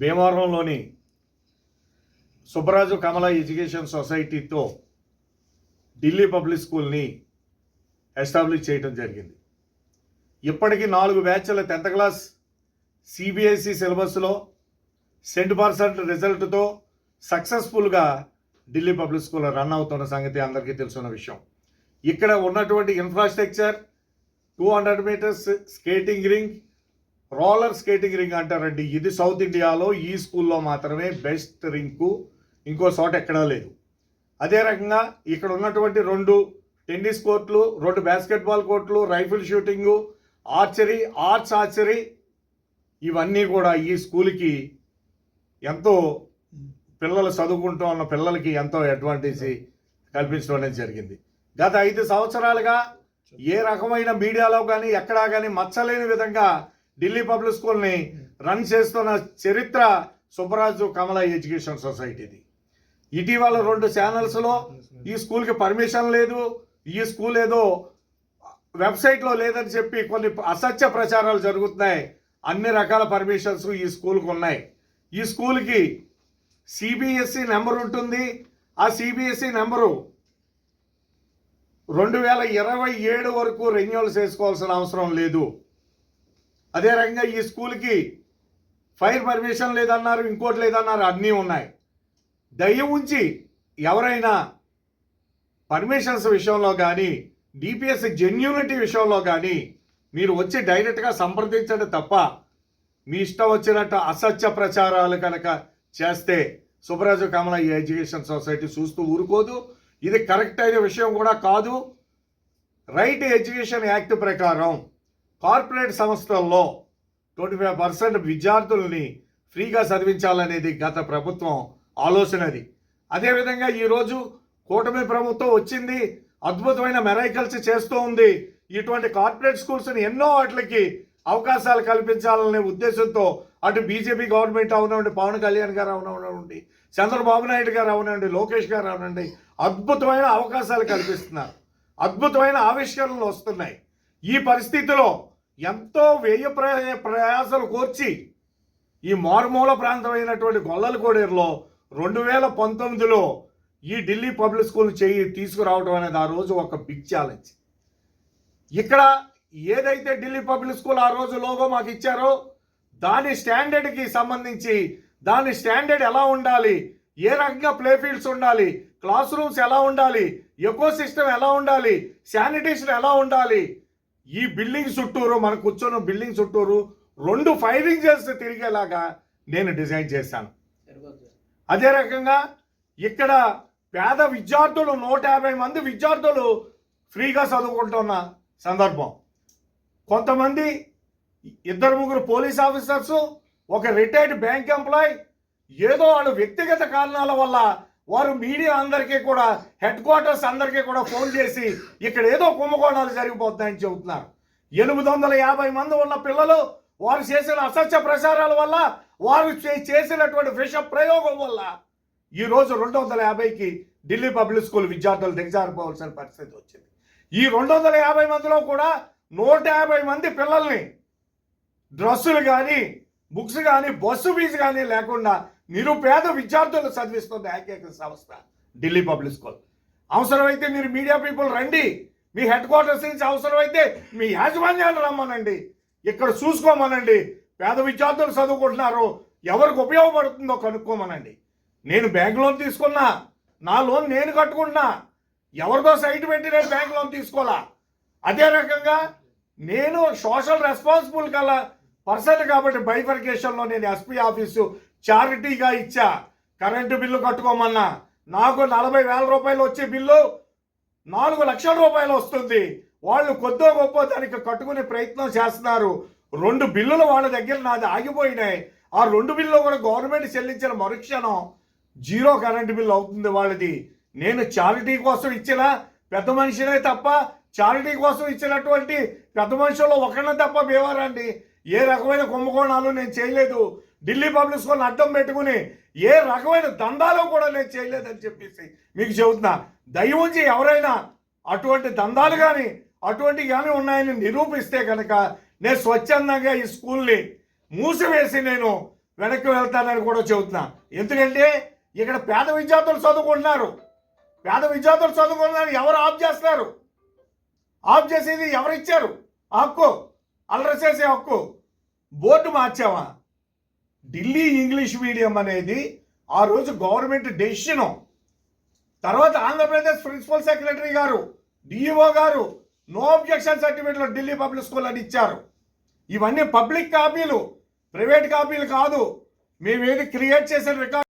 భీమవరంలోని Subbaraju Kamala education సొసైటీతో Delhi public స్కూల్ని establish చేయడం జరిగింది. ఇప్పటికీ నాలుగు బ్యాచ్ల టెన్త్ క్లాస్ సిబిఎస్ఈ సిలబస్లో సెంట్ పర్సెంట్ రిజల్ట్తో సక్సెస్ఫుల్గా ఢిల్లీ పబ్లిక్ స్కూల్ రన్ అవుతున్న సంగతి అందరికీ తెలుసున్న విషయం. ఇక్కడ ఉన్నటువంటి infrastructure two hundred metres skating ring roller skating ring అంటారండి. ఇది సౌత్ ఇండియాలో ఈ స్కూల్లో మాత్రమే బెస్ట్ రింకు ఇంకో చోట ఎక్కడా లేదు. అదే రకంగా ఇక్కడ ఉన్నటువంటి రెండు టెన్నిస్ కోర్టులు రెండు బాస్కెట్బాల్ కోర్టులు rifle shooting archery arts archery ఇవన్నీ కూడా ఈ స్కూల్కి ఎంతో పిల్లలు చదువుకుంటూ ఉన్న పిల్లలకి ఎంతో అడ్వాంటేజ్ కల్పించడం జరిగింది. గత ఐదు సంవత్సరాలుగా ఏ రకమైన మీడియాలో కానీ ఎక్కడా కానీ మచ్చలేని విధంగా ఢిల్లీ పబ్లిక్ స్కూల్ని రన్ చేస్తున్న చరిత్ర సుబ్బరాజు కమల ఎడ్యుకేషన్ సొసైటీది. ఇటీవల రెండు ఛానల్స్లో ఈ స్కూల్కి పర్మిషన్ లేదు ఈ స్కూల్ ఏదో వెబ్సైట్లో లేదని చెప్పి కొన్ని అసత్య ప్రచారాలు జరుగుతున్నాయి. అన్ని రకాల పర్మిషన్స్ ఈ స్కూల్కి ఉన్నాయి. ఈ స్కూల్కి సిబిఎస్ఈ నెంబర్ ఉంటుంది. ఆ సిబిఎస్ఈ నెంబరు రెండు వేల ఇరవై ఏడు వరకు రెన్యువల్ చేసుకోవాల్సిన అవసరం లేదు. అదే రకంగా ఈ స్కూల్కి ఫైర్ పర్మిషన్ లేదన్నారు ఇంకోటి లేదన్నారు అన్నీ ఉన్నాయి. దయ ఉంచి ఎవరైనా పర్మిషన్స్ విషయంలో కానీ డిపిఎస్ జెన్యూనిటీ విషయంలో కానీ మీరు వచ్చి డైరెక్ట్గా సంప్రదించడం తప్ప మీ ఇష్టం వచ్చినట్టు అసత్య ప్రచారాలు కనుక చేస్తే సుబ్రాజు కమల ఈ ఎడ్యుకేషన్ సొసైటీ చూస్తూ ఊరుకోదు. ఇది కరెక్ట్ అయిన విషయం కూడా కాదు. రైట్ ఎడ్యుకేషన్ యాక్ట్ ప్రకారం కార్పొరేట్ సంస్థల్లో ట్వంటీ ఫైవ్ పర్సెంట్ విద్యార్థుల్ని ఫ్రీగా చదివించాలనేది గత ప్రభుత్వం ఆలోచనది అదేవిధంగా ఈరోజు కూటమి ప్రభుత్వం వచ్చింది అద్భుతమైన మెరైకల్స్ చేస్తూ ఉంది. ఇటువంటి కార్పొరేట్ స్కూల్స్ని ఎన్నో వాటికి అవకాశాలు కల్పించాలనే ఉద్దేశంతో అటు బీజేపీ గవర్నమెంట్ అవునండి పవన్ కళ్యాణ్ గారు అవునండి చంద్రబాబు నాయుడు గారు అవునండి లోకేష్ గారు అవునండి అద్భుతమైన అవకాశాలు కల్పిస్తున్నారు. అద్భుతమైన ఆవిష్కరణలు వస్తున్నాయి. ఈ పరిస్థితిలో ఎంతో వ్యయ ప్రయాసాలు కోర్చి ఈ మారుమూల ప్రాంతమైనటువంటి గొల్లలకోడేరులో రెండు వేల పంతొమ్మిదిలో ఈ ఢిల్లీ పబ్లిక్ స్కూల్ చేయి తీసుకురావడం అనేది ఆ రోజు ఒక బిగ్ ఛాలెంజ్ ఇక్కడ ఏదైతే ఢిల్లీ పబ్లిక్ స్కూల్ ఆ రోజు లోగో మాకు ఇచ్చారో దాని స్టాండర్డ్కి సంబంధించి దాని స్టాండర్డ్ ఎలా ఉండాలి ఏ రకంగా ప్లే ఫీల్డ్స్ ఉండాలి క్లాస్ రూమ్స్ ఎలా ఉండాలి ఎకో సిస్టమ్ ఎలా ఉండాలి శానిటేషన్ ఎలా ఉండాలి ఈ బిల్డింగ్ చుట్టూరు మనం కూర్చొని బిల్డింగ్ చుట్టూరు రెండు ఫైరింగ్ చేస్తే తిరిగేలాగా నేను డిజైన్ చేశాను. అదే రకంగా ఇక్కడ పేద విద్యార్థులు నూట యాభై మంది విద్యార్థులు ఫ్రీగా చదువుకుంటున్న సందర్భం. కొంతమంది ఇద్దరు ముగ్గురు పోలీస్ ఆఫీసర్స్ ఒక రిటైర్డ్ బ్యాంక్ ఎంప్లాయ్ ఏదో వాళ్ళు వ్యక్తిగత కారణాల వల్ల వారు మీడియా అందరికీ కూడా హెడ్ క్వార్టర్స్ అందరికీ కూడా ఫోన్ చేసి ఇక్కడ ఏదో కుంభకోణాలు జరిగిపోతున్నాయని చెబుతున్నారు. ఎనిమిది వందల యాభై మంది ఉన్న పిల్లలు వారు చేసిన అసత్య ప్రచారాల వల్ల వారు చే- చేసినటువంటి విష ప్రయోగం వల్ల ఈ రోజు రెండు వందల యాభైకి ఢిల్లీ పబ్లిక్ స్కూల్ విద్యార్థులు దిగజారిపోవాల్సిన పరిస్థితి వచ్చింది. ఈ రెండు వందల యాభై మందిలో కూడా నూట యాభై మంది పిల్లల్ని డ్రెస్సులు కానీ బుక్స్ కానీ బస్సు ఫీజు కానీ లేకుండా నిరుపేద విద్యార్థులు చదివిస్తున్న ఏకైక సంస్థ ఢిల్లీ పబ్లిక్ స్కూల్. అవసరమైతే మీరు మీడియా పీపుల్ రండి. మీ హెడ్ క్వార్టర్స్ నుంచి అవసరమైతే మీ యాజమాన్యాలు రమ్మనండి. ఇక్కడ చూసుకోమనండి. పేద విద్యార్థులు చదువుకుంటున్నారు. ఎవరికి ఉపయోగపడుతుందో కనుక్కోమనండి. నేను బ్యాంక్ లోన్ తీసుకున్నా. నా లోన్ నేను కట్టుకుంటున్నా. ఎవరిదో సైట్ పెట్టి నేను బ్యాంక్ లోన్ తీసుకోవాలా? అదే రకంగా నేను సోషల్ రెస్పాన్సిబుల్ గల పర్సన్ కాబట్టి బైఫర్కేషన్లో నేను ఎస్పీ ఆఫీసు చారిటీగా ఇచ్చా. కరెంటు బిల్లు కట్టుకోమన్నా. నాకు నలభై వేల రూపాయలు వచ్చే బిల్లు నాలుగు లక్షల రూపాయలు వస్తుంది. వాళ్ళు కొద్దో గొప్ప దానికి కట్టుకునే ప్రయత్నం చేస్తున్నారు. రెండు బిల్లులు వాళ్ళ దగ్గర నాది ఆగిపోయినాయి. ఆ రెండు బిల్లు కూడా గవర్నమెంట్ చెల్లించిన మరుక్షణం జీరో కరెంటు బిల్లు అవుతుంది వాళ్ళది. నేను చారిటీ కోసం ఇచ్చిన పెద్ద మనిషినే తప్ప చారిటీ కోసం ఇచ్చినటువంటి పెద్ద మనుషుల్లో ఒకరిని తప్ప బేవారండి ఏ రకమైన కుంభకోణాలు నేను చేయలేదు. ఢిల్లీ పబ్లిక్ స్కూల్ అడ్డం పెట్టుకుని ఏ రకమైన దందాలు కూడా నేను చేయలేదని చెప్పేసి మీకు చెబుతున్నా. దయ ఉంచి ఎవరైనా అటువంటి దందాలు కానీ అటువంటివి కానీ ఉన్నాయని నిరూపిస్తే కనుక నేను స్వచ్ఛందంగా ఈ స్కూల్ని మూసివేసి నేను వెనక్కి వెళ్తానని కూడా చెబుతున్నా. ఎందుకంటే ఇక్కడ పేద విద్యార్థులు చదువుకుంటున్నారు. పేద విద్యార్థులు చదువుకుంటున్నారు ఎవరు ఆఫ్ చేస్తున్నారు ఆఫ్ చేసేది ఎవరు ఇచ్చారు ఆ హక్కు. అల్లరి చేసే హక్కు. బోర్డు మార్చావా? ఢిల్లీ ఇంగ్లీష్ మీడియం అనేది ఆ రోజు గవర్నమెంట్ డెసిషను. తర్వాత ఆంధ్రప్రదేశ్ ప్రిన్సిపల్ సెక్రటరీ గారు డిఈఓ గారు నో అబ్జెక్షన్ సర్టిఫికేట్లో ఢిల్లీ పబ్లిక్ స్కూల్ అని ఇచ్చారు. ఇవన్నీ పబ్లిక్ కాపీలు ప్రైవేట్ కాపీలు కాదు. మేమేది క్రియేట్ చేసిన రికార్డ్